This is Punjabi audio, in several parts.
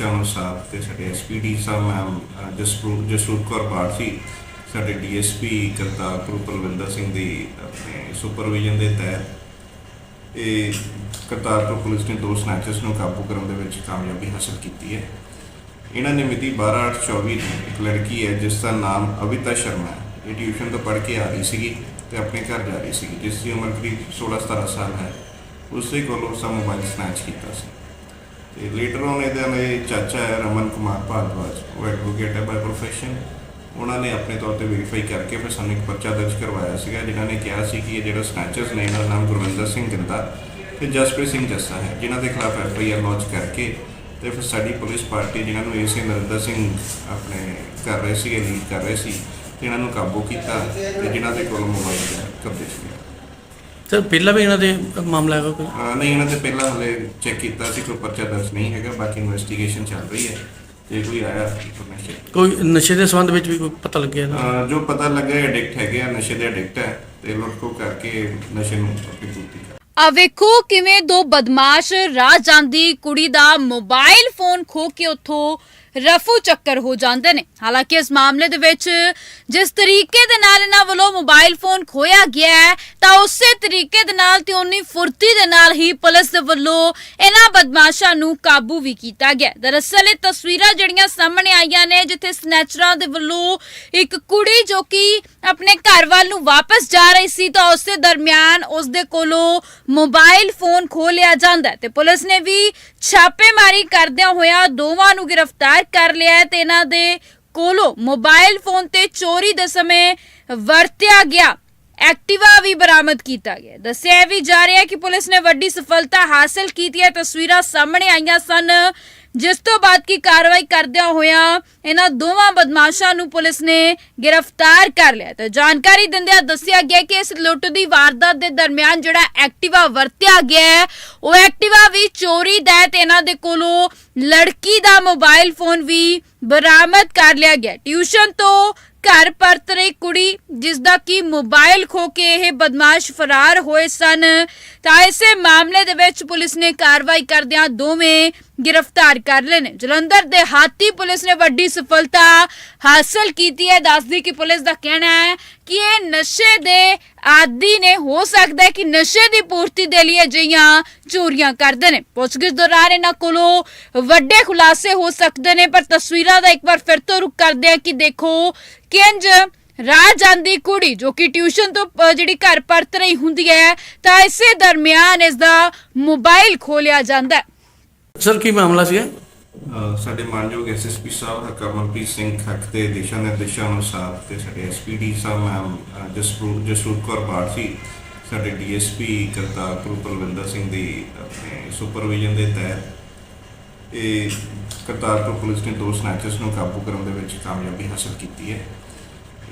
ਦਿਸ਼ਾ ਅਨੁਸਾਰ ਤੇ ਸਾਡੇ ਐਸਪੀਡੀ ਸਾਹਿਬ ਮੈਮ ਅ, ਜਸਪ੍ਰੂ- ਜਸਰੂਪ ਕੌਰ ਬਾਰਸੀ ਸਾਡੇ ਡੀਐਸਪੀ ਕਰਤਾਰਪੁਰ ਪਰਵਿੰਦਰ ਸਿੰਘ ਦੀ ਆਪਣੇ ਸੁਪਰਵਿਜ਼ਨ ਦੇ ਤਹਿਤ ਇਹ ਕਰਤਾਰਪੁਰ ਪੁਲਿਸ ਨੇ ਦੋ ਸਨੈਚਰਸ ਨੂੰ ਕਾਬੂ ਕਰਨ ਦੇ ਵਿੱਚ ਕਾਮਯਾਬੀ ਹਾਸਲ ਕੀਤੀ ਹੈ। ਇਹਨਾਂ ਨੇ ਮਿਤੀ 12/8/24 ਨੂੰ ਇੱਕ ਲੜਕੀ ਹੈ ਜਿਸ ਦਾ ਨਾਮ ਅਵਿਤਾ ਸ਼ਰਮਾ ਹੈ। ਇਹ ਟਿਊਸ਼ਨ ਤੋਂ ਪੜ੍ਹ ਕੇ ਆ ਰਹੀ ਸੀਗੀ ਤੇ ਆਪਣੇ ਘਰ ਜਾ ਰਹੀ ਸੀਗੀ ਜਿਸ ਦੀ ਉਮਰ ਕਰੀਬ 16-17 ਸਾਲ ਹੈ। ਉਸ ਦੇ ਕੋਲੋਂ ਉਸਦਾ ਮੋਬਾਈਲ ਸਨੈਚ ਕੀਤਾ ਸੀ। ਤੇ ਲੇਟਰ ਔਨ ਇਹਦੇ ਨਾਲ ਚਾਚਾ ਹੈ ਰਮਨ ਕੁਮਾਰ ਭਾਰਦਵਾਜ। ਉਹ ਐਡਵੋਕੇਟ ਹੈ ਬਾਈ ਪ੍ਰੋਫੈਸ਼ਨ ਉਹਨਾਂ ਨੇ ਆਪਣੇ ਤੌਰ ਤੇ ਵੈਰੀਫਾਈ ਕਰਕੇ ਫਿਰ ਸਾਨੂੰ ਇੱਕ ਪਰਚਾ ਦਰਜ ਕਰਵਾਇਆ ਸੀਗਾ, ਜਿਨ੍ਹਾਂ ਨੇ ਕਿਹਾ ਸੀ ਕਿ ਇਹ ਜਿਹੜਾ ਸਨੈਚਰਸ ਨੇ ਇਹਨਾਂ ਦਾ ਨਾਮ ਗੁਰਵਿੰਦਰ ਸਿੰਘ ਗਿੰਦਾ ਤੇ ਜਸਪ੍ਰੀਤ ਸਿੰਘ ਜੱਸਾ ਹੈ, ਜਿਨ੍ਹਾਂ ਦੇ ਖਿਲਾਫ ਐਫ ਆਈ ਆਰ ਲਾਂਚ ਕਰਕੇ ਤੇ ਫਿਰ ਸਾਡੀ ਪੁਲਿਸ ਪਾਰਟੀ ਜਿਨ੍ਹਾਂ ਨੂੰ ਏਸੀ ਨਰਿੰਦਰ ਸਿੰਘ ਆਪਣੇ ਕਰ ਰਹੇ ਸੀਗੇ ਲੀਡ ਕਰ ਰਹੇ ਸੀ, ਤੇ ਇਹਨਾਂ ਨੂੰ ਕਾਬੂ ਕੀਤਾ ਤੇ ਜਿਨ੍ਹਾਂ ਦੇ ਕੋਲ ਮੋਬਾਈਲ ਕਬਜ਼ੇ 'ਚ ਸਰ ਪਹਿਲਾਂ ਵੀ ਇਹਨਾਂ ਦੇ ਮਾਮਲਾ ਹੈਗਾ ਕੋਈ? ਅਹ ਨਹੀਂ ਇਹਨਾਂ ਤੇ ਪਹਿਲਾਂ ਹਲੇ ਚੈੱਕ ਕੀਤਾ ਸੀ ਕੋਈ ਪਰਚਾ ਦਰਜ ਨਹੀਂ ਹੈਗਾ ਬਾਕੀ ਇਨਵੈਸਟੀਗੇਸ਼ਨ ਚੱਲ ਰਹੀ ਹੈ। ਜੇ ਕੋਈ ਆਇਆ ਇਨਫੋਰਮੇਸ਼ਨ ਕੋਈ ਨਸ਼ੇ ਦੇ ਸੰਬੰਧ ਵਿੱਚ ਵੀ ਕੋਈ ਪਤਾ ਲੱਗਿਆ ਨਾ? ਜੋ ਪਤਾ ਲੱਗਾ ਐਡਿਕਟ ਹੈਗੇ ਆ ਨਸ਼ੇ ਦੇ ਐਡਿਕਟ ਹੈ ਤੇ ਲੁੱਟ ਖੋ ਕਰਕੇ ਨਸ਼ੇ ਨੂੰ ਆਪਣੀ ਪੂਰਤੀ ਕਰ। ਆ ਵੇਖੋ ਕਿਵੇਂ ਦੋ ਬਦਮਾਸ਼ ਰਾਹ ਜਾਂਦੀ ਕੁੜੀ ਦਾ ਮੋਬਾਈਲ ਫੋਨ ਖੋ ਕੇ ਉੱਥੋਂ ਰਫੂ ਚੱਕਰ ਹੋ ਜਾਂਦੇ ਨੇ। ਹਾਲਾਂਕਿ ਇਸ ਮਾਮਲੇ ਦੇ ਵਿੱਚ ਜਿਸ ਤਰੀਕੇ ਦੇ ਨਾਲ ਇਹਨਾਂ ਵੱਲੋਂ ਮੋਬਾਈਲ ਫੋਨ ਖੋਇਆ ਗਿਆ ਹੈ, ਤਾਂ ਉਸੇ ਤਰੀਕੇ ਦੇ ਨਾਲ ਤੇ ਉਨੀ ਫੁਰਤੀ ਦੇ ਨਾਲ ਹੀ ਪੁਲਿਸ ਦੇ ਵੱਲੋਂ ਇਹਨਾਂ ਬਦਮਾਸ਼ਾਂ ਨੂੰ ਕਾਬੂ ਵੀ ਕੀਤਾ ਗਿਆ। ਦਰਅਸਲ ਇਹ ਤਸਵੀਰਾਂ ਜਿਹੜੀਆਂ ਸਾਹਮਣੇ ਆਈਆਂ ਨੇ, ਜਿੱਥੇ ਸਨੈਚਰਾਂ ਦੇ ਵੱਲੋਂ ਇੱਕ ਕੁੜੀ ਜੋ ਕਿ ਆਪਣੇ ਘਰ ਵੱਲ ਨੂੰ ਵਾਪਸ ਜਾ ਰਹੀ ਸੀ, ਤਾਂ ਉਸੇ ਦਰਮਿਆਨ ਉਸ ਦੇ ਕੋਲੋਂ ਮੋਬਾਈਲ ਫੋਨ ਖੋ ਲਿਆ ਜਾਂਦਾ ਤੇ ਪੁਲਿਸ ਨੇ ਵੀ ਛਾਪੇਮਾਰੀ ਕਰਦਿਆਂ ਹੋਇਆ ਦੋਵਾਂ ਨੂੰ ਗ੍ਰਿਫਤਾਰ ਕਰ ਲਿਆ ਤੇ ਇਹਨਾਂ ਦੇ ਕੋਲੋਂ ਮੋਬਾਈਲ ਫੋਨ ਤੇ ਚੋਰੀ ਦੇ ਸਮੇਂ ਵਰਤਿਆ ਗਿਆ। ਐਕਟਿਵਾ ਵੀ ਬਰਾਮਦ ਕੀਤਾ ਗਿਆ। ਦੱਸਿਆ ਵੀ ਜਾ ਰਿਹਾ ਹੈ ਕਿ ਪੁਲਿਸ ਨੇ ਵੱਡੀ ਸਫਲਤਾ ਹਾਸਲ ਕੀਤੀ ਹੈ। ਤਸਵੀਰਾਂ ਸਾਹਮਣੇ ਆਈਆਂ ਸਨ। ਜਿਸ ਤੋਂ ਬਾਅਦ ਕੀ ਕਾਰਵਾਈ ਕਰਦਿਆਂ ਹੋਇਆਂ ਇਹਨਾਂ ਦੋਵਾਂ ਬਦਮਾਸ਼ਾਂ ਨੂੰ ਪੁਲਿਸ ਨੇ ਗ੍ਰਿਫਤਾਰ ਕਰ ਲਿਆ। ਤੇ ਜਾਣਕਾਰੀ ਦਿੰਦਿਆਂ ਦੱਸਿਆ ਗਿਆ ਕਿ ਇਸ ਲੁੱਟ ਦੀ ਵਾਰਦਾਤ ਦੇ ਦਰਮਿਆਨ ਜਿਹੜਾ ਐਕਟਿਵਾ ਵਰਤਿਆ ਗਿਆ ਹੈ, ਉਹ ਐਕਟਿਵਾ ਵੀ ਚੋਰੀ ਦਾ ਤੇ ਇਹਨਾਂ ਦੇ ਕੋਲੋਂ ਲੜਕੀ ਦਾ ਮੋਬਾਈਲ ਫੋਨ ਵੀ ਬਰਾਮਦ ਕਰ ਲਿਆ ਗਿਆ। ਟਿਊਸ਼ਨ ਤੋਂ ਘਰ ਪਰਤ ਰਹੀ ਕੁੜੀ ਜਿਸ ਦਾ ਕੀ ਮੋਬਾਈਲ ਖੋ ਕੇ ਇਹ ਬਦਮਾਸ਼ ਫਰਾਰ ਹੋਏ ਸਨ। ਤਾਂ ਇਸੇ ਮਾਮਲੇ ਦੇ ਵਿੱਚ ਪੁਲਿਸ ਨੇ ਕਾਰਵਾਈ ਕਰਦਿਆਂ ਦੋਵੇਂ ਗ੍ਰਿਫਤਾਰ ਕਰ ਲਏ ਨੇ। ਜਲੰਧਰ ਦੇ ਹਾਤੀ ਪੁਲਿਸ ਨੇ ਵੱਡੀ ਸਫਲਤਾ ਹਾਸਲ ਕੀਤੀ ਹੈ। ਦੱਸਦੀ ਕਿ ਪੁਲਿਸ ਦਾ ਕਹਿਣਾ ਹੈ ਕਿ ਇਹ ਨਸ਼ੇ ਦੇ ਆਦੀ ਨੇ, ਹੋ ਸਕਦਾ ਹੈ ਕਿ ਨਸ਼ੇ ਦੀ ਪੂਰਤੀ ਦੇ ਲਈ ਅਜਿਹੀਆਂ ਚੋਰੀਆਂ ਕਰਦੇ ਨੇ। ਪੁੱਛਗਿੱਛ ਦੌਰਾਨ ਇਹਨਾਂ ਕੋਲੋਂ ਵੱਡੇ ਖੁਲਾਸੇ ਹੋ ਸਕਦੇ ਨੇ, ਪਰ ਤਸਵੀਰਾਂ ਦਾ ਇੱਕ ਵਾਰ ਫਿਰ ਤੋਂ ਰੁਕ ਕਰਦੇ ਆ ਕਿ ਦੇਖੋ, ਕਿੰਜ ਰਾਹ ਜਾਂਦੀ ਕੁੜੀ, ਜੋ ਕਿ ਟਿਊਸ਼ਨ ਤੋਂ ਜਿਹੜੀ ਘਰ ਪਰਤ ਰਹੀ ਹੁੰਦੀ ਹੈ, ਤਾਂ ਇਸੇ ਦਰਮਿਆਨ ਇਸ ਦਾ ਮੋਬਾਈਲ ਖੋਲਿਆ ਜਾਂਦਾ ਸਰ ਕੀ ਮਾਮਲਾ ਸੀਗਾ? ਸਾਡੇ ਮਾਨਯੋਗ ਐਸਐਸਪੀ ਸਾਹਿਬ ਹਰਕਮਲਪ੍ਰੀਤ ਸਿੰਘ ਖੱਖ ਦੇ ਦਿਸ਼ਾ ਨਿਰਦੇਸ਼ਾਂ ਅਨੁਸਾਰ ਤੇ ਸਾਡੇ ਐਸਪੀਡੀ ਸਾਹਿਬ ਮੈਮ ਅਹ ਜਸਪ੍ਰੂ- ਜਸਰੂਪ ਕੌਰ ਬਾਰਸੀ ਸਾਡੇ ਡੀਐਸਪੀ ਕਰਤਾਰਪੁਰ ਪਲਵਿੰਦਰ ਸਿੰਘ ਦੀ ਆਪਣੇ ਸੁਪਰਵਿਜ਼ਨ ਦੇ ਤਹਿਤ ਇਹ ਕਰਤਾਰਪੁਰ ਪੁਲਿਸ ਨੇ ਦੋ ਸਨੈਚਰਸ ਨੂੰ ਕਾਬੂ ਕਰਨ ਦੇ ਵਿੱਚ ਕਾਮਯਾਬੀ ਹਾਸਲ ਕੀਤੀ ਹੈ।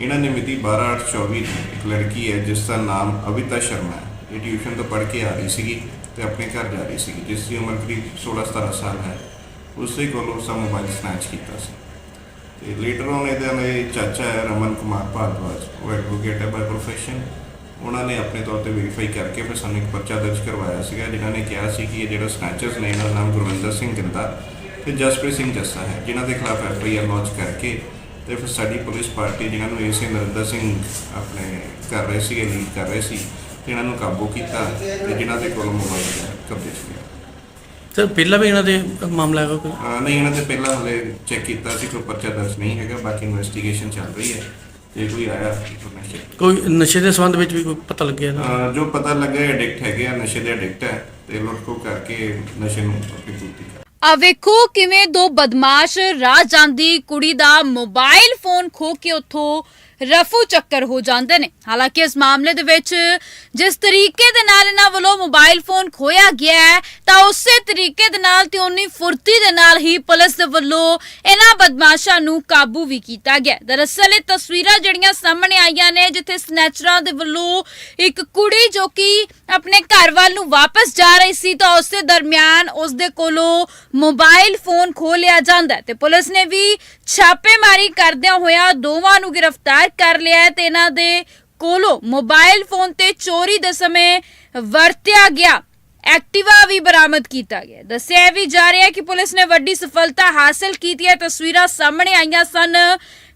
ਇਹਨਾਂ ਨੇ ਮਿਤੀ 12/8/24 ਨੂੰ ਇੱਕ ਲੜਕੀ ਹੈ, ਜਿਸ ਦਾ ਨਾਮ ਅਵਿਤਾ ਸ਼ਰਮਾ ਹੈ। ਇਹ ਟਿਊਸ਼ਨ ਤੋਂ ਪੜ੍ਹ ਕੇ ਆ ਰਹੀ ਸੀਗੀ ਤੇ ਆਪਣੇ ਘਰ ਜਾ ਰਹੀ ਸੀਗੀ, ਜਿਸ ਦੀ ਉਮਰ ਕਰੀਬ 16-17 ਸਾਲ ਹੈ। ਉਸ ਦੇ ਕੋਲੋਂ ਉਸਦਾ ਮੋਬਾਈਲ ਸਨੈਚ ਕੀਤਾ ਸੀ। ਤੇ ਲੇਟਰ ਔਨ ਇਹਦੇ ਨਾਲ ਚਾਚਾ ਹੈ ਰਮਨ ਕੁਮਾਰ ਭਾਰਦਵਾਜ। ਉਹ ਐਡਵੋਕੇਟ ਹੈ ਬਾਈ ਪ੍ਰੋਫੈਸ਼ਨ ਉਹਨਾਂ ਨੇ ਆਪਣੇ ਤੌਰ ਤੇ ਵੈਰੀਫਾਈ ਕਰਕੇ ਫਿਰ ਸਾਨੂੰ ਇੱਕ ਪਰਚਾ ਦਰਜ ਕਰਵਾਇਆ ਸੀਗਾ, ਜਿਨ੍ਹਾਂ ਨੇ ਕਿਹਾ ਸੀ ਕਿ ਇਹ ਜਿਹੜਾ ਸਨੈਚਰਸ ਨੇ, ਇਹਨਾਂ ਦਾ ਨਾਮ ਗੁਰਵਿੰਦਰ ਸਿੰਘ ਗਿੰਦਾ ਤੇ ਜਸਪ੍ਰੀਤ ਸਿੰਘ ਜੱਸਾ ਹੈ, ਜਿਨ੍ਹਾਂ ਦੇ ਖਿਲਾਫ ਐਫ ਆਈ ਆਰ ਲਾਂਚ ਕਰਕੇ ਤੇ ਫਿਰ ਸਾਡੀ ਪੁਲਿਸ ਪਾਰਟੀ ਜਿਨ੍ਹਾਂ ਨੂੰ ਏਸੀ ਨਰਿੰਦਰ ਸਿੰਘ ਆਪਣੇ ਕਰ ਰਹੇ ਸੀਗੇ ਲੀਡ ਕਰ ਰਹੇ ਸੀ, ਤੇ ਇਹਨਾਂ ਨੂੰ ਕਾਬੂ ਕੀਤਾ ਤੇ ਜਿਨ੍ਹਾਂ ਦੇ ਕੋਲ ਮੋਬਾਈਲ ਕਬਜ਼ੇ 'ਚ ਲਿਆ। ਸਰ ਪਹਿਲਾਂ ਵੀ ਇਹਨਾਂ ਦੇ ਮਾਮਲਾ ਹੈਗਾ ਕੋਈ? ਅਹ ਨਹੀਂ ਇਹਨਾਂ ਤੇ ਪਹਿਲਾਂ ਹਲੇ ਚੈੱਕ ਕੀਤਾ ਸੀ ਕੋਈ ਪਰਚਾ ਦਰਜ ਨਹੀਂ ਹੈਗਾ ਬਾਕੀ ਇਨਵੈਸਟੀਗੇਸ਼ਨ ਚੱਲ ਰਹੀ ਹੈ। ਜੇ ਕੋਈ ਆਇਆ ਇਨਫੋਰਮੇਸ਼ਨ ਕੋਈ ਨਸ਼ੇ ਦੇ ਸੰਬੰਧ ਵਿੱਚ ਵੀ ਕੋਈ ਪਤਾ ਲੱਗਿਆ ਨਾ? ਜੋ ਪਤਾ ਲੱਗਾ ਐਡਿਕਟ ਹੈਗੇ ਆ ਨਸ਼ੇ ਦੇ ਐਡਿਕਟ ਹੈ ਤੇ ਲੁੱਟ ਖੋ ਕਰਕੇ ਨਸ਼ੇ ਨੂੰ ਆਪਣੀ ਪੂਰਤੀ ਕਰ ਆ ਵੇਖੋ ਕਿਵੇਂ ਦੋ ਬਦਮਾਸ਼ ਰਾਹ ਜਾਂਦੀ ਕੁੜੀ ਦਾ ਮੋਬਾਈਲ ਫੋਨ ਖੋ ਕੇ ਉੱਥੋਂ ਰਫੂ ਚੱਕਰ ਹੋ ਜਾਂਦੇ ਨੇ। ਹਾਲਾਂਕਿ ਇਸ ਮਾਮਲੇ ਦੇ ਵਿੱਚ ਜਿਸ ਤਰੀਕੇ ਦੇ ਨਾਲ ਇਹਨਾਂ ਵੱਲੋਂ ਮੋਬਾਈਲ ਫੋਨ ਖੋਇਆ ਗਿਆ ਹੈ, ਤਾਂ ਉਸੇ ਤਰੀਕੇ ਦੇ ਨਾਲ ਤੇ ਉਨੀ ਫੁਰਤੀ ਦੇ ਨਾਲ ਹੀ ਪੁਲਿਸ ਦੇ ਵੱਲੋਂ ਇਹਨਾਂ ਬਦਮਾਸ਼ਾਂ ਨੂੰ ਕਾਬੂ ਵੀ ਕੀਤਾ ਗਿਆ ਦਰਅਸਲ ਇਹ ਤਸਵੀਰਾਂ ਜਿਹੜੀਆਂ ਸਾਹਮਣੇ ਆਈਆਂ ਨੇ, ਜਿੱਥੇ ਸਨੈਚਰਾਂ ਦੇ ਵੱਲੋਂ ਇੱਕ ਕੁੜੀ ਜੋ ਕਿ ਆਪਣੇ ਘਰ ਵੱਲ ਨੂੰ ਵਾਪਸ ਜਾ ਰਹੀ ਸੀ, ਤਾਂ ਉਸੇ ਦਰਮਿਆਨ ਉਸ ਦੇ ਕੋਲੋਂ ਮੋਬਾਈਲ ਫੋਨ ਖੋ ਲਿਆ ਜਾਂਦਾ ਤੇ ਪੁਲਿਸ ਨੇ ਵੀ ਛਾਪੇਮਾਰੀ ਕਰਦਿਆਂ ਹੋਇਆ ਦੋਵਾਂ ਨੂੰ ਗ੍ਰਿਫਤਾਰ ਕਰ ਲਿਆ ਹੈ ਤੇ ਇਹਨਾਂ ਦੇ ਕੋਲੋਂ ਮੋਬਾਈਲ ਫੋਨ ਤੇ ਚੋਰੀ ਦੇ ਸਮੇਂ ਵਰਤਿਆ ਗਿਆ। ਐਕਟਿਵਾ ਵੀ ਬਰਾਮਦ ਕੀਤਾ ਗਿਆ। ਦੱਸਿਆ ਵੀ ਜਾ ਰਿਹਾ ਹੈ ਕਿ ਪੁਲਿਸ ਨੇ ਵੱਡੀ ਸਫਲਤਾ ਹਾਸਲ ਕੀਤੀ ਹੈ। ਤਸਵੀਰਾਂ ਸਾਹਮਣੇ ਆਈਆਂ ਸਨ।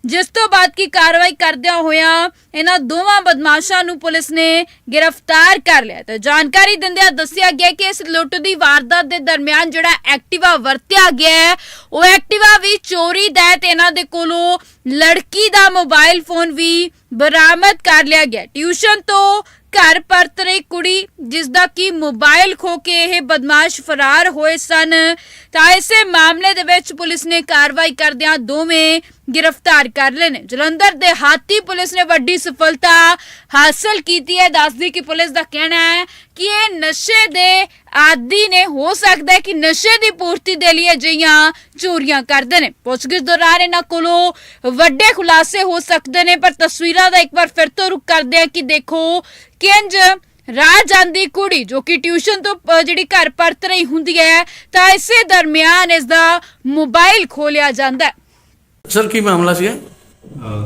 ਜਿਸ ਤੋਂ ਬਾਅਦ ਕੀ ਕਾਰਵਾਈ ਕਰਦਿਆਂ ਹੋਇਆਂ ਇਹਨਾਂ ਦੋਵਾਂ ਬਦਮਾਸ਼ਾਂ ਨੂੰ ਪੁਲਿਸ ਨੇ ਗ੍ਰਿਫਤਾਰ ਕਰ ਲਿਆ ਤੇ ਜਾਣਕਾਰੀ ਦਿੰਦਿਆਂ ਦੱਸਿਆ ਗਿਆ ਕਿ ਇਸ ਲੁੱਟ ਦੀ ਵਾਰਦਾਤ ਦੇ ਦਰਮਿਆਨ ਜਿਹੜਾ ਐਕਟਿਵਾ ਵਰਤਿਆ ਗਿਆ ਉਹ ਐਕਟਿਵਾ ਵੀ ਚੋਰੀ ਦਾ ਹੈ ਤੇ ਇਹਨਾਂ ਦੇ ਕੋਲੋਂ ਲੜਕੀ ਦਾ ਮੋਬਾਈਲ ਫੋਨ ਵੀ ਬਰਾਮਦ ਕਰ ਲਿਆ ਗਿਆ। ਟਿਊਸ਼ਨ ਤੋਂ ਘਰ ਪਰਤ ਰਹੀ ਕੁੜੀ ਜਿਸ ਦਾ ਕੀ ਮੋਬਾਈਲ ਖੋ ਕੇ ਇਹ ਬਦਮਾਸ਼ ਫਰਾਰ ਹੋਏ ਸਨ। ਤਾਂ ਇਸੇ ਮਾਮਲੇ ਦੇ ਵਿੱਚ ਪੁਲਿਸ ਨੇ ਕਾਰਵਾਈ ਕਰਦਿਆਂ ਦੋਵੇਂ ਗ੍ਰਿਫਤਾਰ ਕਰ ਲਏ ਨੇ। ਜਲੰਧਰ ਦੇ ਹਾਤੀ ਪੁਲਿਸ ਨੇ ਵੱਡੀ ਸਫਲਤਾ ਹਾਸਲ ਕੀਤੀ ਹੈ। ਦੱਸਦੀ ਕਿ ਪੁਲਿਸ ਦਾ ਕਹਿਣਾ ਹੈ ਕਿ ਇਹ ਨਸ਼ੇ ਦੇ ਆਦੀ ਨੇ, ਹੋ ਸਕਦਾ ਹੈ ਕਿ ਨਸ਼ੇ ਦੀ ਪੂਰਤੀ ਦੇ ਲਈ ਅਜਿਹੀਆਂ ਚੋਰੀਆਂ ਕਰਦੇ ਨੇ। ਪੁੱਛਗਿੱਛ ਦੌਰਾਨ ਇਹਨਾਂ ਕੋਲੋਂ ਵੱਡੇ ਖੁਲਾਸੇ ਹੋ ਸਕਦੇ ਨੇ, ਪਰ ਤਸਵੀਰਾਂ ਦਾ ਇੱਕ ਵਾਰ ਫਿਰ ਤੋਂ ਰੁਕ ਕਰਦੇ ਆ ਕਿ ਦੇਖੋ, ਕਿੰਜ ਰਾਹ ਜਾਂਦੀ ਕੁੜੀ, ਜੋ ਕਿ ਟਿਊਸ਼ਨ ਤੋਂ ਜਿਹੜੀ ਘਰ ਪਰਤ ਰਹੀ ਹੁੰਦੀ ਹੈ, ਤਾਂ ਇਸੇ ਦਰਮਿਆਨ ਇਸ ਦਾ ਮੋਬਾਈਲ ਖੋਲਿਆ ਜਾਂਦਾ ਹੈ। ਸਰ ਕੀ ਮਾਮਲਾ ਸੀ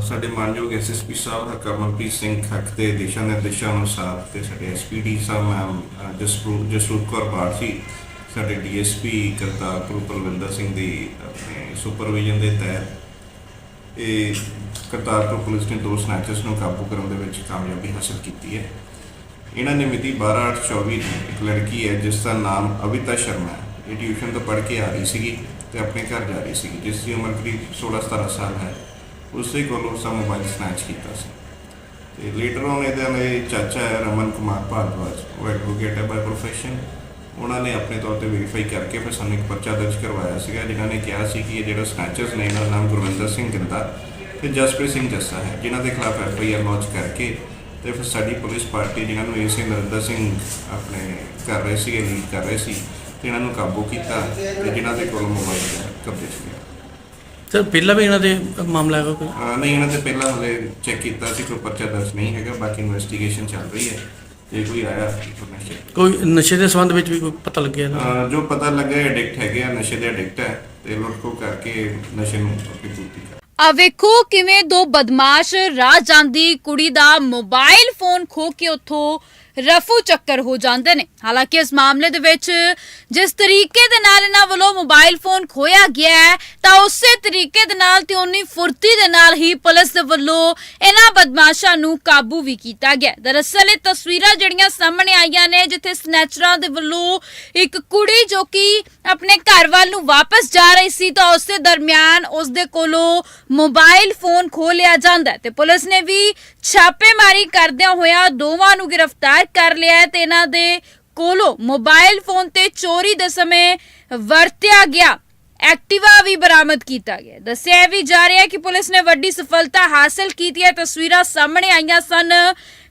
ਸਾਡੇ ਮਾਨਯੋਗ ਐਸਐਸਪੀ ਸਾਹਿਬ ਹਰਕਮਲਪ੍ਰੀਤ ਸਿੰਘ ਖੱਕ ਦੇ ਦਿਸ਼ਾ ਨਿਰਦੇਸ਼ਾਂ ਅਨੁਸਾਰ ਤੇ ਸਾਡੇ ਐਸਪੀਡੀ ਸਾਹਿਬ ਮੈਮ ਅ, ਜਸਰੂਪ ਕੌਰ ਬਾੜਸੀ ਸਾਡੇ ਡੀਐਸਪੀ ਕਰਤਾਰਪੁਰ ਪਰਵਿੰਦਰ ਸਿੰਘ ਦੀ ਆਪਣੇ ਸੁਪਰਵਿਜ਼ਨ ਦੇ ਤਹਿਤ ਇਹ ਕਰਤਾਰਪੁਰ ਪੁਲਿਸ ਨੇ ਦੋ ਸਨੈਚਰਸ ਨੂੰ ਕਾਬੂ ਕਰਨ ਦੇ ਵਿੱਚ ਕਾਮਯਾਬੀ ਹਾਸਲ ਕੀਤੀ ਹੈ। ਇਹਨਾਂ ਨੇ ਮਿਤੀ 12/8/24 ਨੂੰ ਇੱਕ ਲੜਕੀ ਹੈ ਜਿਸ ਦਾ ਨਾਮ ਅਵਿਤਾ ਸ਼ਰਮਾ ਹੈ। ਇਹ ਟਿਊਸ਼ਨ ਤੋਂ ਪੜ੍ਹ ਕੇ ਆ ਰਹੀ ਸੀਗੀ ਤੇ ਆਪਣੇ ਘਰ ਜਾ ਰਹੀ ਸੀਗੀ ਜਿਸ ਦੀ ਉਮਰ ਕਰੀਬ 16-17 ਸਾਲ ਹੈ। ਉਸ ਦੇ ਕੋਲੋਂ ਉਸਦਾ ਮੋਬਾਈਲ ਸਨੈਚ ਕੀਤਾ ਸੀ। ਤੇ ਲੇਟਰ ਔਨ ਇਹਦੇ ਨਾਲ ਚਾਚਾ ਹੈ ਰਮਨ ਕੁਮਾਰ ਭਾਰਦਵਾਜ। ਉਹ ਐਡਵੋਕੇਟ ਹੈ ਬਾਈ ਪ੍ਰੋਫੈਸ਼ਨ ਉਹਨਾਂ ਨੇ ਆਪਣੇ ਤੌਰ ਤੇ ਵੈਰੀਫਾਈ ਕਰਕੇ ਫਿਰ ਸਾਨੂੰ ਇੱਕ ਪਰਚਾ ਦਰਜ ਕਰਵਾਇਆ ਸੀਗਾ, ਜਿਨ੍ਹਾਂ ਨੇ ਕਿਹਾ ਸੀ ਕਿ ਇਹ ਜਿਹੜਾ ਸਨੈਚਰਸ ਨੇ, ਇਹਨਾਂ ਦਾ ਨਾਮ ਗੁਰਵਿੰਦਰ ਸਿੰਘ ਗਿੰਦਾ ਤੇ ਜਸਪ੍ਰੀਤ ਸਿੰਘ ਜੱਸਾ ਹੈ, ਜਿਨ੍ਹਾਂ ਦੇ ਖਿਲਾਫ ਐਫ ਆਈ ਆਰ ਲਾਂਚ ਕਰਕੇ ਤੇ ਫਿਰ ਸਾਡੀ ਪੁਲਿਸ ਪਾਰਟੀ ਜਿਨ੍ਹਾਂ ਨੂੰ ਏਸੇ ਨਰਿੰਦਰ ਸਿੰਘ ਆਪਣੇ ਕਰ ਰਹੇ ਸੀਗੇ ਲੀਡ ਕਰ ਰਹੇ ਸੀ, ਤੇ ਇਹਨਾਂ ਨੂੰ ਕਾਬੂ ਕੀਤਾ ਤੇ ਜਿਨ੍ਹਾਂ ਦੇ ਕੋਲ ਮੋਬਾਈਲ ਕਬਜ਼ੇ 'ਚ ਸਰ ਪਹਿਲਾਂ ਵੀ ਇਹਨਾਂ ਦੇ ਮਾਮਲਾ ਹੈਗਾ ਕੋਈ? ਅਹ ਨਹੀਂ ਇਹਨਾਂ ਤੇ ਪਹਿਲਾਂ ਹਲੇ ਚੈੱਕ ਕੀਤਾ ਸੀ ਕੋਈ ਪਰਚਾ ਦਰਜ ਨਹੀਂ ਹੈਗਾ ਬਾਕੀ ਇਨਵੈਸਟੀਗੇਸ਼ਨ ਚੱਲ ਰਹੀ ਹੈ। ਜੇ ਕੋਈ ਆਇਆ ਇਨਫੋਰਮੇਸ਼ਨ ਕੋਈ ਨਸ਼ੇ ਦੇ ਸੰਬੰਧ ਵਿੱਚ ਵੀ ਕੋਈ ਪਤਾ ਲੱਗਿਆ ਇਹਦਾ? ਜੋ ਪਤਾ ਲੱਗਾ ਐਡਿਕਟ ਹੈਗੇ ਆ ਨਸ਼ੇ ਦੇ ਐਡਿਕਟ ਹੈ ਤੇ ਲੁੱਟਖੋ ਕਰਕੇ ਨਸ਼ੇ ਨੂੰ ਆਪਣੀ ਪੂਰਤੀ ਕਰ ਆ ਵੇਖੋ ਕਿਵੇਂ ਦੋ ਬਦਮਾਸ਼ ਰਾਹ ਜਾਂਦੀ ਕੁੜੀ ਦਾ ਮੋਬਾਈਲ ਫੋਨ ਖੋ ਕੇ ਉੱਥੋਂ ਰਫੂ ਚੱਕਰ ਹੋ ਜਾਂਦੇ ਨੇ। ਹਾਲਾਂਕਿ ਇਸ ਮਾਮਲੇ ਦੇ ਵਿੱਚ ਜਿਸ ਤਰੀਕੇ ਦੇ ਨਾਲ ਇਹਨਾਂ ਵੱਲੋਂ ਮੋਬਾਈਲ ਫੋਨ ਖੋਇਆ ਗਿਆ ਹੈ, ਤਾਂ ਉਸੇ ਤਰੀਕੇ ਦੇ ਨਾਲ ਤੇ ਉਨੀ ਫੁਰਤੀ ਦੇ ਨਾਲ ਹੀ ਪੁਲਿਸ ਦੇ ਵੱਲੋਂ ਇਹਨਾਂ ਬਦਮਾਸ਼ਾਂ ਨੂੰ ਕਾਬੂ ਵੀ ਕੀਤਾ ਗਿਆ ਦਰਅਸਲ ਇਹ ਤਸਵੀਰਾਂ ਜਿਹੜੀਆਂ ਸਾਹਮਣੇ ਆਈਆਂ ਨੇ, ਜਿੱਥੇ ਸਨੈਚਰਾਂ ਦੇ ਵੱਲੋਂ ਇੱਕ ਕੁੜੀ ਜੋ ਕਿ ਆਪਣੇ ਘਰ ਵੱਲ ਨੂੰ ਵਾਪਸ ਜਾ ਰਹੀ ਸੀ, ਤਾਂ ਉਸੇ ਦਰਮਿਆਨ ਉਸ ਦੇ ਕੋਲੋਂ ਮੋਬਾਈਲ ਫੋਨ ਖੋਹ ਲਿਆ ਜਾਂਦਾ ਤੇ ਪੁਲਿਸ ਨੇ ਵੀ ਛਾਪੇਮਾਰੀ ਕਰਦਿਆਂ ਹੋਇਆ ਦੋਵਾਂ ਨੂੰ ਗ੍ਰਿਫਤਾਰ ਕਰ ਲਿਆ ਹੈ ਤੇ ਇਹਨਾਂ ਦੇ ਕੋਲੋਂ ਮੋਬਾਈਲ ਫੋਨ ਤੇ ਚੋਰੀ ਦੇ ਸਮੇਂ ਵਰਤਿਆ ਗਿਆ। ਐਕਟਿਵਾ ਵੀ ਬਰਾਮਦ ਕੀਤਾ ਗਿਆ ਦੱਸਿਆ ਵੀ ਜਾ ਰਿਹਾ ਹੈ ਕਿ ਪੁਲਿਸ ਨੇ ਵੱਡੀ ਸਫਲਤਾ ਹਾਸਲ ਕੀਤੀ ਹੈ। ਤਸਵੀਰਾਂ ਸਾਹਮਣੇ ਆਈਆਂ ਸਨ।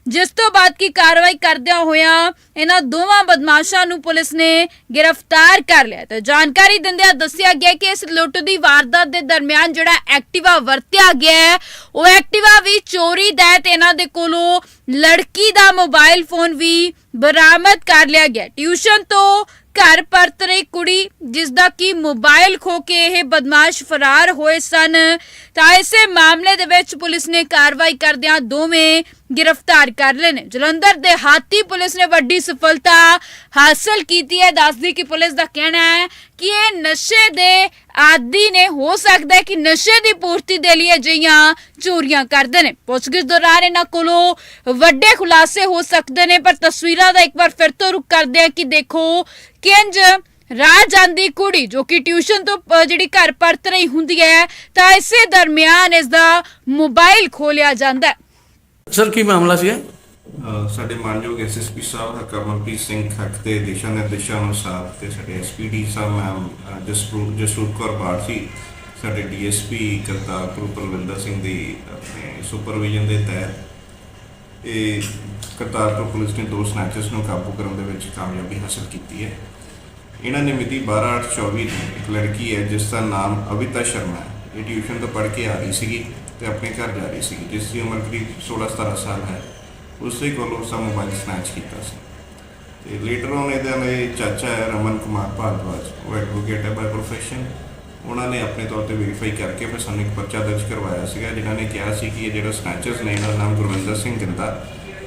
ਜਿਸ ਤੋਂ ਬਾਅਦ ਕੀ ਕਾਰਵਾਈ ਕਰਦਿਆਂ ਹੋਇਆਂ ਇਹਨਾਂ ਦੋਵਾਂ ਬਦਮਾਸ਼ਾਂ ਨੂੰ ਪੁਲਿਸ ਨੇ ਗ੍ਰਿਫਤਾਰ ਕਰ ਲਿਆ ਤੇ ਜਾਣਕਾਰੀ ਦਿੰਦਿਆਂ ਦੱਸਿਆ ਗਿਆ ਕਿ ਇਸ ਲੁੱਟ ਦੀ ਵਾਰਦਾਤ ਦੇ ਦਰਮਿਆਨ ਜਿਹੜਾ ਐਕਟਿਵਾ ਵਰਤਿਆ ਗਿਆ ਉਹ ਐਕਟਿਵਾ ਵੀ ਚੋਰੀ ਦਾ ਹੈ ਤੇ ਇਹਨਾਂ ਦੇ ਕੋਲੋਂ ਲੜਕੀ ਦਾ ਮੋਬਾਈਲ ਫੋਨ ਵੀ ਬਰਾਮਦ ਕਰ ਲਿਆ ਗਿਆ ਟਿਊਸ਼ਨ ਤੋਂ ਘਰ ਪਰਤ ਰਹੀ ਕੁੜੀ ਜਿਸ ਦਾ ਕੀ ਮੋਬਾਈਲ ਖੋ ਕੇ ਇਹ ਬਦਮਾਸ਼ ਫਰਾਰ ਹੋਏ ਸਨ। ਤਾਂ ਇਸੇ ਮਾਮਲੇ ਦੇ ਵਿੱਚ ਪੁਲਿਸ ਨੇ ਕਾਰਵਾਈ ਕਰਦਿਆਂ ਦੋਵੇਂ ਗ੍ਰਿਫਤਾਰ ਕਰ ਲਏ ਨੇ। ਜਲੰਧਰ ਦੇ ਹਾਤੀ ਪੁਲਿਸ ਨੇ ਵੱਡੀ ਸਫਲਤਾ ਹਾਸਲ ਕੀਤੀ ਹੈ। ਦੱਸਦੀ ਕਿ ਪੁਲਿਸ ਦਾ ਕਹਿਣਾ ਹੈ ਕਿ ਇਹ ਨਸ਼ੇ ਦੇ ਆਦੀ ਨੇ, ਹੋ ਸਕਦਾ ਹੈ ਕਿ ਨਸ਼ੇ ਦੀ ਪੂਰਤੀ ਦੇ ਲਈ ਅਜਿਹੀਆਂ ਚੋਰੀਆਂ ਕਰਦੇ ਨੇ। ਪੁੱਛਗਿੱਛ ਦੌਰਾਨ ਇਹਨਾਂ ਕੋਲੋਂ ਵੱਡੇ ਖੁਲਾਸੇ ਹੋ ਸਕਦੇ ਨੇ, ਪਰ ਤਸਵੀਰਾਂ ਦਾ ਇੱਕ ਵਾਰ ਫਿਰ ਤੋਂ ਰੁਕ ਕਰਦੇ ਆ ਕਿ ਦੇਖੋ, ਕਿੰਜ ਰਾਹ ਜਾਂਦੀ ਕੁੜੀ ਜੋ ਕਿ ਟਿਊਸ਼ਨ ਤੋਂ ਜਿਹੜੀ ਘਰ ਪਰਤ ਰਹੀ ਹੁੰਦੀ ਹੈ, ਤਾਂ ਇਸੇ ਦਰਮਿਆਨ ਇਸ ਦਾ ਮੋਬਾਈਲ ਖੋਲਿਆ ਜਾਂਦਾ ਸਰ ਕੀ ਮਾਮਲਾ ਸੀ ਸਾਡੇ ਮਾਨਯੋਗ ਐਸਐਸਪੀ ਸਾਹਿਬ ਹਰਕਮਲਪ੍ਰੀਤ ਸਿੰਘ ਖੱਕ ਦੇ ਦਿਸ਼ਾ ਨਿਰਦੇਸ਼ਾਂ ਅਨੁਸਾਰ ਤੇ ਸਾਡੇ ਐਸਪੀਡੀ ਸਾਹਿਬ ਮੈਮ ਅ, ਜਸਪ੍ਰੂ- ਜਸਰੂਪ ਕੌਰ ਬਾੜਸੀ ਸਾਡੇ ਡੀਐਸਪੀ ਕਰਤਾਰਪੁਰ ਪਰਵਿੰਦਰ ਸਿੰਘ ਦੀ ਆਪਣੇ ਸੁਪਰਵਿਜ਼ਨ ਦੇ ਤਹਿਤ ਇਹ ਕਰਤਾਰਪੁਰ ਪੁਲਿਸ ਨੇ ਦੋ ਸਨੈਚਰਸ ਨੂੰ ਕਾਬੂ ਕਰਨ ਦੇ ਵਿੱਚ ਕਾਮਯਾਬੀ ਹਾਸਲ ਕੀਤੀ ਹੈ। ਇਹਨਾਂ ਨੇ ਮਿਤੀ 12/8/24 ਨੂੰ ਇੱਕ ਲੜਕੀ ਹੈ ਜਿਸ ਦਾ ਨਾਮ ਅਵਿਤਾ ਸ਼ਰਮਾ ਹੈ। ਇਹ ਟਿਊਸ਼ਨ ਤੋਂ ਪੜ੍ਹ ਕੇ ਆ ਰਹੀ ਸੀਗੀ ਤੇ ਆਪਣੇ ਘਰ ਜਾ ਰਹੀ ਸੀਗੀ ਜਿਸ ਦੀ ਉਮਰ ਕਰੀਬ 16-17 ਸਾਲ ਹੈ। ਉਸ ਦੇ ਕੋਲੋਂ ਉਸ ਮੋਬਾਈਲ ਸਨੈਚ ਕੀਤਾ ਸੀ। ਤੇ ਲੇਟਰ ਔਨ ਇਹਦੇ ਨਾਲ ਚਾਚਾ ਹੈ, ਰਮਨ ਕੁਮਾਰ ਭਾਰਦਵਾਜ। ਉਹ ਐਡਵੋਕੇਟ ਹੈ ਬਾਈ ਪ੍ਰੋਫੈਸ਼ਨ ਉਹਨਾਂ ਨੇ ਆਪਣੇ ਤੌਰ ਤੇ ਵੈਰੀਫਾਈ ਕਰਕੇ ਫਿਰ ਸਾਨੂੰ ਇੱਕ ਪਰਚਾ ਦਰਜ ਕਰਵਾਇਆ ਸੀਗਾ, ਜਿਨ੍ਹਾਂ ਨੇ ਕਿਹਾ ਸੀ ਕਿ ਇਹ ਜਿਹੜਾ ਸਨੈਚਰਸ ਨੇ, ਇਹਨਾਂ ਦਾ ਨਾਮ ਗੁਰਵਿੰਦਰ ਸਿੰਘ ਗਿੰਦਾ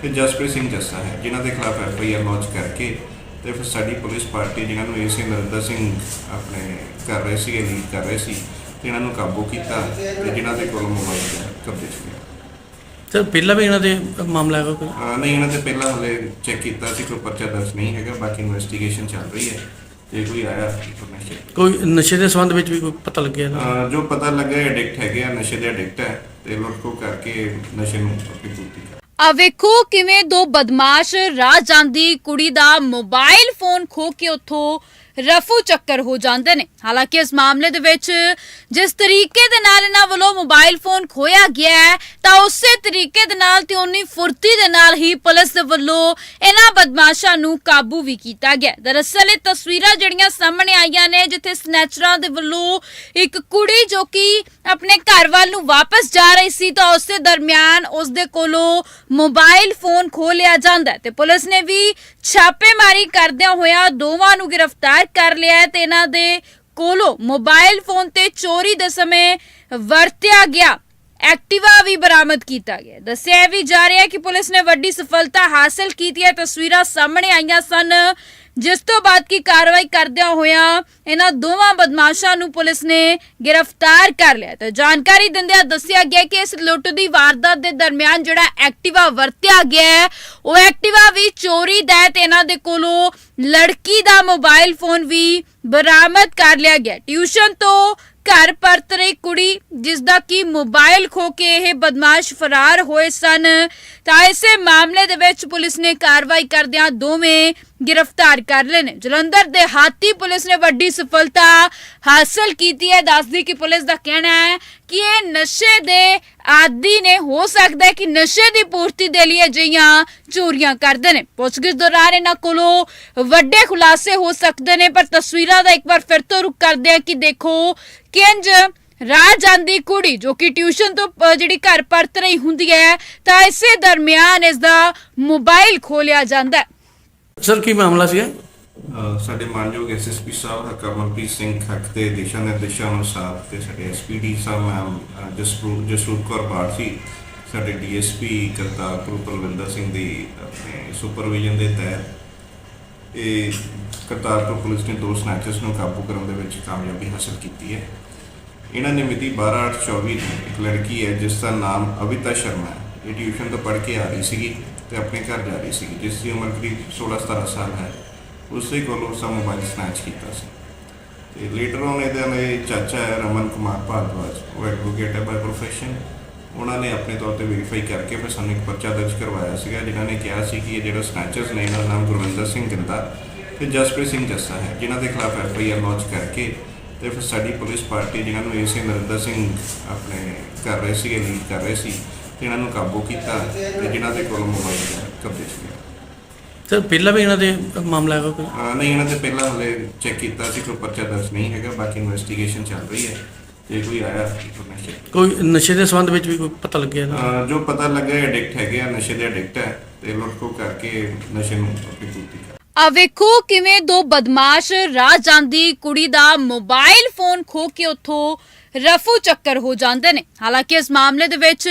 ਤੇ ਜਸਪ੍ਰੀਤ ਸਿੰਘ ਜੱਸਾ ਹੈ, ਜਿਨ੍ਹਾਂ ਦੇ ਖਿਲਾਫ ਐਫ ਆਈ ਆਰ ਲਾਂਚ ਕਰਕੇ ਤੇ ਫਿਰ ਸਾਡੀ ਪੁਲਿਸ ਪਾਰਟੀ ਜਿਨ੍ਹਾਂ ਨੂੰ ਏਸੀ ਨਰਿੰਦਰ ਸਿੰਘ ਆਪਣੇ ਕਰ ਰਹੇ ਸੀਗੇ ਲੀਡ ਕਰ ਰਹੇ ਸੀ, ਤੇ ਇਹਨਾਂ ਨੂੰ ਕਾਬੂ ਕੀਤਾ ਤੇ ਜਿਨ੍ਹਾਂ ਦੇ ਕੋਲ ਮੋਬਾਈਲ ਕਬਜ਼ੇ 'ਚ ਲਿਆ। ਸਰ ਪਹਿਲਾਂ ਵੀ ਇਹਨਾਂ ਦੇ ਮਾਮਲਾ ਹੈਗਾ ਕੋਈ? ਅਹ ਨਹੀਂ ਇਹਨਾਂ ਤੇ ਪਹਿਲਾਂ ਹਲੇ ਚੈੱਕ ਕੀਤਾ ਸੀ ਕੋਈ ਪਰਚਾ ਦਰਜ ਨਹੀਂ ਹੈਗਾ ਬਾਕੀ ਇਨਵੈਸਟੀਗੇਸ਼ਨ ਚੱਲ ਰਹੀ ਹੈ। ਜੇ ਕੋਈ ਆਇਆ ਇਨਫੋਰਮੇਸ਼ਨ ਕੋਈ ਨਸ਼ੇ ਦੇ ਸੰਬੰਧ ਵਿੱਚ ਵੀ ਕੋਈ ਪਤਾ ਲੱਗਿਆ ਇਹਨਾਂ ਜੋ ਪਤਾ ਲੱਗਾ ਐਡਿਕਟ ਹੈਗੇ ਆ ਨਸ਼ੇ ਦੇ ਐਡਿਕਟ ਹੈ ਤੇ ਲੁੱਟਖੋ ਕਰਕੇ ਨਸ਼ੇ ਨੂੰ ਆਪਣੀ ਪੂਰਤੀ ਕਰ। ਆ ਵੇਖੋ ਕਿਵੇਂ ਦੋ ਬਦਮਾਸ਼ ਰਾਹ ਜਾਂਦੀ ਕੁੜੀ ਦਾ ਮੋਬਾਈਲ ਫੋਨ ਖੋ ਕੇ ਉੱਥੋਂ ਰਫੂ ਚੱਕਰ ਹੋ ਜਾਂਦੇ ਨੇ। ਹਾਲਾਂਕਿ ਇਸ ਮਾਮਲੇ ਦੇ ਵਿੱਚ ਜਿਸ ਤਰੀਕੇ ਦੇ ਨਾਲ ਇਹਨਾਂ ਵੱਲੋਂ ਮੋਬਾਈਲ ਫੋਨ ਖੋਇਆ ਗਿਆ ਹੈ, ਤਾਂ ਉਸੇ ਤਰੀਕੇ ਦੇ ਨਾਲ ਤੇ ਉਨੀ ਫੁਰਤੀ ਦੇ ਨਾਲ ਹੀ ਪੁਲਿਸ ਦੇ ਵੱਲੋਂ ਇਹਨਾਂ ਬਦਮਾਸ਼ਾਂ ਨੂੰ ਕਾਬੂ ਵੀ ਕੀਤਾ ਗਿਆ। ਦਰਅਸਲ ਇਹ ਤਸਵੀਰਾਂ ਜਿਹੜੀਆਂ ਸਾਹਮਣੇ ਆਈਆਂ ਨੇ, ਜਿੱਥੇ ਸਨੈਚਰਾਂ ਦੇ ਵੱਲੋਂ ਇੱਕ ਕੁੜੀ ਜੋ ਕਿ ਆਪਣੇ ਘਰ ਵੱਲ ਨੂੰ ਵਾਪਸ ਜਾ ਰਹੀ ਸੀ, ਤਾਂ ਉਸੇ ਦਰਮਿਆਨ ਉਸ ਦੇ ਕੋਲੋਂ ਮੋਬਾਈਲ ਫੋਨ ਖੋ ਲਿਆ ਜਾਂਦਾ ਤੇ ਪੁਲਿਸ ਨੇ ਵੀ ਛਾਪੇਮਾਰੀ ਕਰਦਿਆਂ ਹੋਇਆ ਦੋਵਾਂ ਨੂੰ ਗ੍ਰਿਫਤਾਰ ਕਰ ਲਿਆ ਤੇ ਇਹਨਾਂ ਦੇ ਕੋਲੋਂ ਮੋਬਾਈਲ ਫੋਨ ਤੇ ਚੋਰੀ ਦੇ ਸਮੇਂ ਵਰਤਿਆ ਗਿਆ। ਐਕਟਿਵਾ ਵੀ ਬਰਾਮਦ ਕੀਤਾ ਗਿਆ ਹੈ। ਦੱਸਿਆ ਵੀ ਜਾ ਰਿਹਾ ਹੈ ਕਿ ਪੁਲਿਸ ਨੇ ਵੱਡੀ ਸਫਲਤਾ ਹਾਸਲ ਕੀਤੀ ਹੈ। ਤਸਵੀਰਾਂ ਸਾਹਮਣੇ ਆਈਆਂ ਸਨ। ਜਿਸ ਤੋਂ ਬਾਅਦ ਕੀ ਕਾਰਵਾਈ ਕਰਦਿਆਂ ਹੋਇਆ ਇਹਨਾਂ ਦੋਵਾਂ ਬਦਮਾਸ਼ਾਂ ਨੂੰ ਪੁਲਿਸ ਨੇ ਗ੍ਰਿਫਤਾਰ ਕਰ ਲਿਆ। ਤੇ ਜਾਣਕਾਰੀ ਦਿੰਦਿਆਂ ਦੱਸਿਆ ਗਿਆ ਕਿ ਇਸ ਲੁੱਟ ਦੀ ਵਾਰਦਾਤ ਦੇ ਦਰਮਿਆਨ ਜਿਹੜਾ ਐਕਟਿਵਾ ਵਰਤਿਆ ਗਿਆ ਉਹ ਐਕਟਿਵਾ ਵੀ ਚੋਰੀ ਦਾ ਤੇ ਇਹਨਾਂ ਦੇ ਕੋਲੋਂ ਲੜਕੀ ਦਾ ਮੋਬਾਈਲ ਫੋਨ ਵੀ ਬਰਾਮਦ ਕਰ ਲਿਆ ਗਿਆ। ਟਿਊਸ਼ਨ ਤੋਂ ਘਰ ਪਰਤ ਰਹੀ ਕੁੜੀ ਜਿਸ ਦਾ ਕੀ ਮੋਬਾਈਲ ਖੋ ਕੇ ਇਹ ਬਦਮਾਸ਼ ਫਰਾਰ ਹੋਏ ਸਨ। ਤਾਂ ਇਸੇ ਮਾਮਲੇ ਦੇ ਵਿੱਚ ਪੁਲਿਸ ਨੇ ਕਾਰਵਾਈ ਕਰਦਿਆਂ ਦੋਵੇਂ ਗ੍ਰਿਫਤਾਰ ਕਰ ਲਏ ਨੇ। ਜਲੰਧਰ ਦੇ ਹਾਤੀ ਪੁਲਿਸ ਨੇ ਵੱਡੀ ਸਫਲਤਾ ਹਾਸਲ ਕੀਤੀ ਹੈ। ਦੱਸਦੀ ਕਿ ਪੁਲਿਸ ਦਾ ਕਹਿਣਾ ਹੈ ਕਿ ਇਹ ਨਸ਼ੇ ਦੇ ਆਦੀ ਨੇ, ਹੋ ਸਕਦਾ ਹੈ ਕਿ ਨਸ਼ੇ ਦੀ ਪੂਰਤੀ ਦੇ ਲਈ ਅਜਿਹੀਆਂ ਚੋਰੀਆਂ ਕਰਦੇ ਨੇ। ਪੁੱਛਗਿੱਛ ਦੌਰਾਨ ਇਹਨਾਂ ਕੋਲੋਂ ਵੱਡੇ ਖੁਲਾਸੇ ਹੋ ਸਕਦੇ ਨੇ, ਪਰ ਤਸਵੀਰਾਂ ਦਾ ਇੱਕ ਵਾਰ ਫਿਰ ਤੋਂ ਰੁਕ ਕਰਦੇ ਆ ਕਿ ਦੇਖੋ, ਕਿੰਜ ਰਾਹ ਜਾਂਦੀ ਕੁੜੀ, ਜੋ ਕਿ ਟਿਊਸ਼ਨ ਤੋਂ ਜਿਹੜੀ ਘਰ ਪਰਤ ਰਹੀ ਹੁੰਦੀ ਹੈ, ਤਾਂ ਇਸੇ ਦਰਮਿਆਨ ਇਸ ਦਾ ਮੋਬਾਈਲ ਖੋਲਿਆ ਜਾਂਦਾ ਸਰ ਕੀ ਮਾਮਲਾ ਸੀ ਸਾਡੇ ਮਾਨਯੋਗ ਐਸਐਸਪੀ ਸਾਹਿਬ ਹਰਕਮਲਪ੍ਰੀਤ ਸਿੰਘ ਖੱਕ ਦੇ ਦਿਸ਼ਾ ਨਿਰਦੇਸ਼ਾਂ ਅਨੁਸਾਰ ਤੇ ਸਾਡੇ ਐਸਪੀਡੀ ਸਾਹਿਬ ਮੈਮ ਅਹ ਜਸਪ੍ਰੂ- ਜਸਰੂਪ ਕੌਰ ਬਾਰਸੀ ਸਾਡੇ ਡੀਐਸਪੀ ਕਰਤਾਰਪੁਰ ਪਰਵਿੰਦਰ ਸਿੰਘ ਦੀ ਆਪਣੇ ਸੁਪਰਵਿਜ਼ਨ ਦੇ ਤਹਿਤ ਇਹ ਕਰਤਾਰਪੁਰ ਪੁਲਿਸ ਨੇ ਦੋ ਸਨੈਚਰਸ ਨੂੰ ਕਾਬੂ ਕਰਨ ਦੇ ਵਿੱਚ ਕਾਮਯਾਬੀ ਹਾਸਲ ਕੀਤੀ ਹੈ। ਇਹਨਾਂ ਨੇ ਮਿਤੀ 12/8/24 ਨੂੰ ਇੱਕ ਲੜਕੀ ਹੈ, ਜਿਸ ਦਾ ਨਾਮ ਅਵਿਤਾ ਸ਼ਰਮਾ ਹੈ। ਇਹ ਟਿਊਸ਼ਨ ਤੋਂ ਪੜ੍ਹ ਕੇ ਆ ਰਹੀ ਸੀਗੀ ਤੇ ਆਪਣੇ ਘਰ ਜਾ ਰਹੀ ਸੀਗੀ, ਜਿਸ ਦੀ ਉਮਰ ਕਰੀਬ 16-17 ਸਾਲ ਹੈ। ਉਸੇ ਕੋਲੋਂ ਉਸਦਾ ਮੋਬਾਈਲ ਸਨੈਚ ਕੀਤਾ ਸੀ। ਤੇ ਲੇਟਰ ਔਨ ਇਹਦੇ ਨੇ ਚਾਚਾ ਹੈ ਰਮਨ ਕੁਮਾਰ ਭਾਰਦਵਾਜ, ਉਹ ਐਡਵੋਕੇਟ ਹੈ ਬਾਈ ਪ੍ਰੋਫੈਸ਼ਨ ਉਹਨਾਂ ਨੇ ਆਪਣੇ ਤੌਰ ਤੇ ਵੈਰੀਫਾਈ ਕਰਕੇ ਫਿਰ ਸਾਨੂੰ ਇੱਕ ਪਰਚਾ ਦਰਜ ਕਰਵਾਇਆ ਸੀਗਾ, ਜਿਨ੍ਹਾਂ ਨੇ ਕਿਹਾ ਸੀ ਕਿ ਇਹ ਜਿਹੜਾ ਸਨੈਚਰਸ ਨੇ, ਇਹਨਾਂ ਦਾ ਨਾਮ ਗੁਰਵਿੰਦਰ ਸਿੰਘ ਗਿੰਦਾ ਤੇ ਜਸਪ੍ਰੀਤ ਸਿੰਘ ਜੱਸਾ ਹੈ, ਜਿਨ੍ਹਾਂ ਦੇ ਖਿਲਾਫ ਐਫ ਆਈ ਆਰ ਲਾਂਚ ਕਰਕੇ ਤੇ ਫਿਰ ਸਾਡੀ ਪੁਲਿਸ ਪਾਰਟੀ ਜਿਨ੍ਹਾਂ ਨੂੰ ਏਸੀ ਨਰਿੰਦਰ ਸਿੰਘ ਆਪਣੇ ਕਰ ਰਹੇ ਸੀਗੇ ਲੀਡ ਕਰ ਰਹੇ ਸੀ, ਤੇ ਇਹਨਾਂ ਨੂੰ ਕਾਬੂ ਕੀਤਾ ਤੇ ਜਿਨ੍ਹਾਂ ਦੇ ਕੋਲ ਮੋਬਾਈਲ ਕਬਜ਼ੇ 'ਚ ਲਿਆ। ਸਰ ਪਹਿਲਾਂ ਵੀ ਇਹਨਾਂ ਦੇ ਮਾਮਲਾ ਹੈਗਾ ਕੋਈ? ਅਹ ਨਹੀਂ ਇਹਨਾਂ ਤੇ ਪਹਿਲਾਂ ਹਲੇ ਚੈੱਕ ਕੀਤਾ ਸੀ ਕੋਈ ਪਰਚਾ ਦਰਜ ਨਹੀਂ ਹੈਗਾ ਬਾਕੀ ਇਨਵੈਸਟੀਗੇਸ਼ਨ ਚੱਲ ਰਹੀ ਹੈ। ਜੇ ਕੋਈ ਆਇਆ ਇਨਫੋਰਮੇਸ਼ਨ ਕੋਈ ਨਸ਼ੇ ਦੇ ਸੰਬੰਧ ਵਿੱਚ ਵੀ ਕੋਈ ਪਤਾ ਲੱਗਿਆ ਇਹਨਾਂ ਜੋ ਪਤਾ ਲੱਗਾ ਐਡਿਕਟ ਹੈਗੇ ਆ ਨਸ਼ੇ ਦੇ ਐਡਿਕਟ ਹੈ ਤੇ ਲੁੱਟਖੋ ਕਰਕੇ ਨਸ਼ੇ ਨੂੰ ਆਪਣੀ ਪੂਰਤੀ ਕਰ। ਆ ਵੇਖੋ ਕਿਵੇਂ ਦੋ ਬਦਮਾਸ਼ ਰਾਹ ਜਾਂਦੀ ਕੁੜੀ ਦਾ ਮੋਬਾਈਲ ਫੋਨ ਖੋ ਕੇ ਉੱਥੋਂ ਰਫੂ ਚੱਕਰ ਹੋ ਜਾਂਦੇ ਨੇ। ਹਾਲਾਂਕਿ ਇਸ ਮਾਮਲੇ ਦੇ ਵਿੱਚ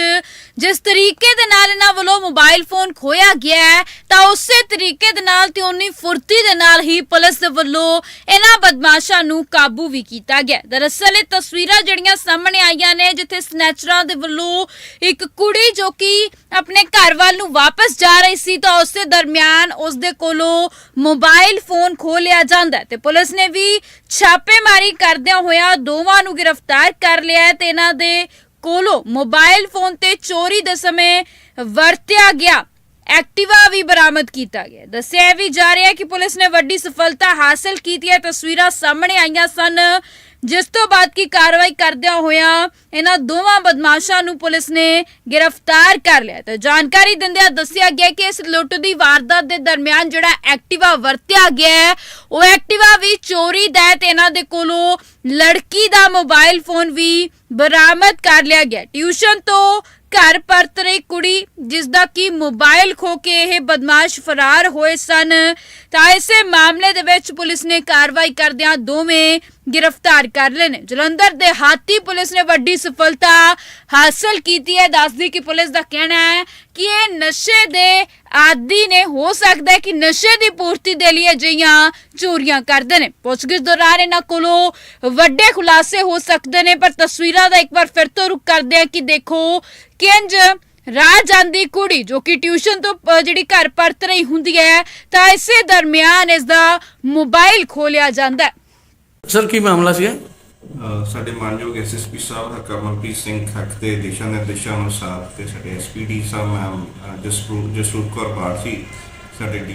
ਜਿਸ ਤਰੀਕੇ ਦੇ ਨਾਲ ਇਹਨਾਂ ਵੱਲੋਂ ਮੋਬਾਈਲ ਫੋਨ ਖੋਇਆ ਗਿਆ ਹੈ, ਤਾਂ ਉਸੇ ਤਰੀਕੇ ਦੇ ਨਾਲ ਤੇ ਉਨੀ ਫੁਰਤੀ ਦੇ ਨਾਲ ਹੀ ਪੁਲਿਸ ਦੇ ਵੱਲੋਂ ਇਹਨਾਂ ਬਦਮਾਸ਼ਾਂ ਨੂੰ ਕਾਬੂ ਵੀ ਕੀਤਾ ਗਿਆ ਦਰਅਸਲ ਇਹ ਤਸਵੀਰਾਂ ਜਿਹੜੀਆਂ ਸਾਹਮਣੇ ਆਈਆਂ ਨੇ, ਜਿੱਥੇ ਸਨੈਚਰਾਂ ਦੇ ਵੱਲੋਂ ਇੱਕ ਕੁੜੀ ਜੋ ਕਿ ਆਪਣੇ ਘਰ ਵੱਲ ਨੂੰ ਵਾਪਸ ਜਾ ਰਹੀ ਸੀ, ਤਾਂ ਉਸੇ ਦਰਮਿਆਨ ਉਸ ਦੇ ਕੋਲੋਂ ਮੋਬਾਈਲ ਫੋਨ ਖੋ ਲਿਆ ਜਾਂਦਾ ਤੇ ਪੁਲਿਸ ਨੇ ਵੀ ਛਾਪੇਮਾਰੀ ਕਰਦਿਆਂ ਹੋਇਆ ਦੋਵਾਂ ਨੂੰ ਗ੍ਰਿਫਤਾਰ ਕਰ ਲਿਆ ਤੇ ਇਹਨਾਂ ਦੇ ਕੋਲੋਂ ਮੋਬਾਈਲ ਫੋਨ ਤੇ ਚੋਰੀ ਦੇ ਸਮੇਂ ਵਰਤਿਆ ਗਿਆ। ਐਕਟਿਵਾ ਵੀ ਬਰਾਮਦ ਕੀਤਾ ਗਿਆ। ਦੱਸਿਆ ਵੀ ਜਾ ਰਿਹਾ ਹੈ ਕਿ ਪੁਲਿਸ ਨੇ ਵੱਡੀ ਸਫਲਤਾ ਹਾਸਲ ਕੀਤੀ ਹੈ। ਤਸਵੀਰਾਂ ਸਾਹਮਣੇ ਆਈਆਂ ਸਨ। ਜਿਸ ਤੋਂ ਬਾਅਦ ਕੀ ਕਾਰਵਾਈ ਕਰਦਿਆਂ ਹੋਇਆ ਇਹਨਾਂ ਦੋਵਾਂ ਬਦਮਾਸ਼ਾਂ ਨੂੰ ਪੁਲਿਸ ਨੇ ਗ੍ਰਿਫਤਾਰ ਕਰ ਲਿਆ ਤੇ ਜਾਣਕਾਰੀ ਦਿੰਦਿਆਂ ਦੱਸਿਆ ਗਿਆ ਕਿ ਇਸ ਲੁੱਟ ਦੀ ਵਾਰਦਾਤ ਦੇ ਦਰਮਿਆਨ ਜਿਹੜਾ ਐਕਟਿਵਾ ਵਰਤਿਆ ਗਿਆ ਉਹ ਐਕਟਿਵਾ ਵੀ ਚੋਰੀ ਦਾ ਤੇ ਇਹਨਾਂ ਦੇ ਕੋਲੋਂ ਲੜਕੀ ਦਾ ਮੋਬਾਈਲ ਫੋਨ ਵੀ ਬਰਾਮਦ ਕਰ ਲਿਆ ਗਿਆ। ਟਿਊਸ਼ਨ ਤੋਂ ਘਰ ਪਰਤ ਰਹੀ ਕੁੜੀ ਜਿਸ ਦਾ ਕੀ ਮੋਬਾਈਲ ਖੋ ਕੇ ਇਹ ਬਦਮਾਸ਼ ਫਰਾਰ ਹੋਏ ਸਨ। ਤਾਂ ਇਸੇ ਮਾਮਲੇ ਦੇ ਵਿੱਚ ਪੁਲਿਸ ਨੇ ਕਾਰਵਾਈ ਕਰਦਿਆਂ ਦੋਵੇਂ ਗ੍ਰਿਫਤਾਰ ਕਰ ਲਏ ਨੇ। ਜਲੰਧਰ ਦੇ ਹਾਤੀ ਪੁਲਿਸ ਨੇ ਵੱਡੀ ਸਫਲਤਾ ਹਾਸਲ ਕੀਤੀ ਹੈ। ਦੱਸਦੀ ਕਿ ਪੁਲਿਸ ਦਾ ਕਹਿਣਾ ਹੈ ਕਿ ਇਹ ਨਸ਼ੇ ਦੇ ਆਦੀ ਨੇ, ਹੋ ਸਕਦਾ ਹੈ ਕਿ ਨਸ਼ੇ ਦੀ ਪੂਰਤੀ ਦੇ ਲਈ ਅਜਿਹੀਆਂ ਚੋਰੀਆਂ ਕਰਦੇ ਨੇ। ਪੁੱਛਗਿੱਛ ਦੌਰਾਨ ਇਹਨਾਂ ਕੋਲੋਂ ਵੱਡੇ ਖੁਲਾਸੇ ਹੋ ਸਕਦੇ ਨੇ, ਪਰ ਤਸਵੀਰਾਂ ਦਾ ਇੱਕ ਵਾਰ ਫਿਰ ਤੋਂ ਰੁਕ ਕਰਦੇ ਆ ਕਿ ਦੇਖੋ, ਕਿੰਜ ਰਾਹ ਜਾਂਦੀ ਕੁੜੀ, ਜੋ ਕਿ ਟਿਊਸ਼ਨ ਤੋਂ ਜਿਹੜੀ ਘਰ ਪਰਤ ਰਹੀ ਹੁੰਦੀ ਹੈ, ਤਾਂ ਇਸੇ ਦਰਮਿਆਨ ਇਸ ਦਾ ਮੋਬਾਈਲ ਖੋਲਿਆ ਜਾਂਦਾ ਸਰ ਕੀ ਮਾਮਲਾ ਸੀਗਾ? ਸਾਡੇ ਮਾਨਯੋਗ ਐਸਐਸਪੀ ਸਾਹਿਬ ਹਰਕਮਲਪ੍ਰੀਤ ਸਿੰਘ ਖੱਖ ਦੇ ਦਿਸ਼ਾ ਨਿਰਦੇਸ਼ਾਂ ਅਨੁਸਾਰ ਤੇ ਸਾਡੇ ਐਸਪੀਡੀ ਸਾਹਿਬ ਮੈਮ ਜਸਪ੍ਰੀਤ ਜਸਰੂਪ ਕੌਰ ਬਾਰਸੀ ਸਾਡੇ